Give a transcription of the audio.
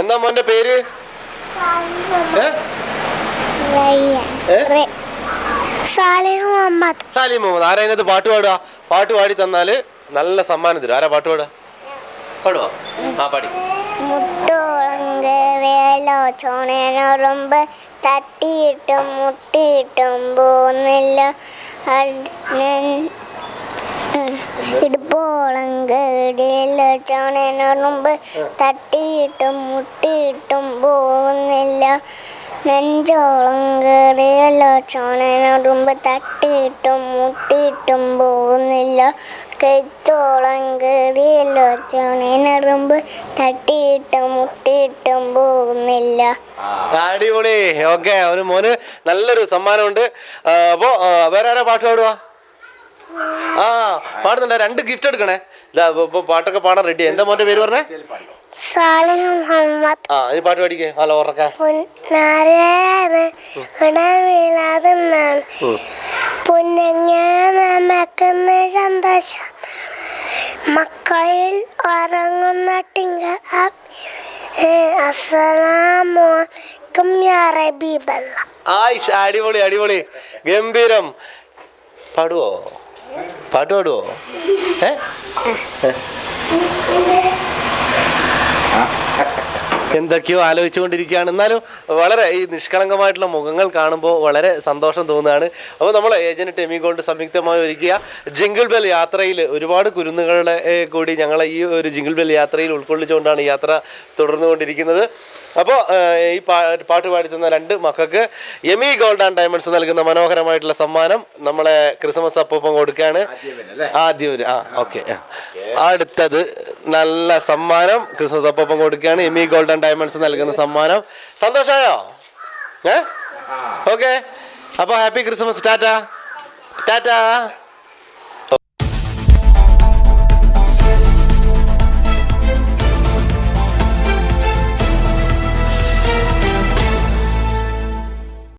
എന്താ മോന്റെ പേര്? സാലിം മുഹമ്മദ്. ആരാ ഇതിനകത്ത് പാട്ട് പാടുക? പാട്ട് പാടി തന്നാൽ നല്ല സമ്മാനം തരും. ആരാ പാട്ട് പാടുക? പാടുവോ? ആ പാടി. ചോണനുറുമ്പ് തട്ടിയിട്ടും മുട്ടിയിട്ടും ചോണനുറുമ്പ് തട്ടിയിട്ടും മുട്ടിയിട്ടും പോകുന്നില്ല. നെഞ്ചോളം കയറിയല്ലോ ചോണനുറുമ്പ് തട്ടിയിട്ടും മുട്ടിയിട്ടും പോകുന്നില്ല. കൈത്തോളം കയറിയല്ലോ ചോണനുറുമ്പ് തട്ടിയിട്ടും മുട്ടിയിട്ടും പോകുന്നില്ല. അടിപൊളി. ഓക്കെ ഒരു മോന് നല്ലൊരു സമ്മാനമുണ്ട്. ആ, അപ്പോ വേറെ ആരാ പാട്ട് പാടുക ആ പാടുന്നുണ്ട്? രണ്ട് ഗിഫ്റ്റ് എടുക്കണേ. ഇതാ ഇപ്പൊ- പാട്ടൊക്കെ പാടാൻ റെഡി എന്താ മോന്റെ പേര് പറഞ്ഞേ? സാലിഹ് മുഹമ്മദ്. ആ ഇനി പാട്ട് പാടിക്കേ. ഹലോ സന്തോഷം. മക്കയിൽ ഉറങ്ങുന്ന ടിങ്ക അസ്സലാമലൈക്കും യാ റബീബല്ല. ആയിഷ് അടിപൊളി അടിപൊളി. ഗംഭീരം. പാടുവോ? പാട്ട് പാടുവോ ഏ എന്തൊക്കെയോ ആലോചിച്ചുകൊണ്ടിരിക്കുകയാണ്. എന്നാലും വളരെ ഈ നിഷ്കളങ്കമായിട്ടുള്ള മുഖങ്ങൾ കാണുമ്പോൾ വളരെ സന്തോഷം തോന്നുകയാണ്. അപ്പോൾ നമ്മൾ ഏജന്റ് ടെമി കൊണ്ട് സംയുക്തമായി ഒരുക്കിയ ജിംഗിൾ ബെൽ യാത്രയിൽ ഒരുപാട് കുരുന്നുകളെ കൂടി ഞങ്ങളെ ഈ ഒരു ജിംഗിൾ ബെൽ യാത്രയിൽ ഉൾക്കൊള്ളിച്ചുകൊണ്ടാണ് യാത്ര തുടർന്നുകൊണ്ടിരിക്കുന്നത്. അപ്പോൾ ഈ പാ പാട്ട് പാടി തന്ന രണ്ട് മക്കൾക്ക് എമി ഗോൾഡ് ആൻഡ് ഡയമണ്ട്സ് നൽകുന്ന മനോഹരമായിട്ടുള്ള സമ്മാനം നമ്മളെ ക്രിസ്മസ് അപ്പം കൊടുക്കുകയാണ്. ആദ്യം ഒരു ആ. ഓക്കെ. അടുത്തത് നല്ല സമ്മാനം. ക്രിസ്മസ് അപ്പം കൊടുക്കുകയാണ്. എമി ഗോൾഡൻ ഡയമണ്ട്സ് നൽകുന്ന സമ്മാനം. സന്തോഷമായോ ഏ? ഓക്കെ. അപ്പോൾ ഹാപ്പി ക്രിസ്മസ്. ടാറ്റ. ടാറ്റ.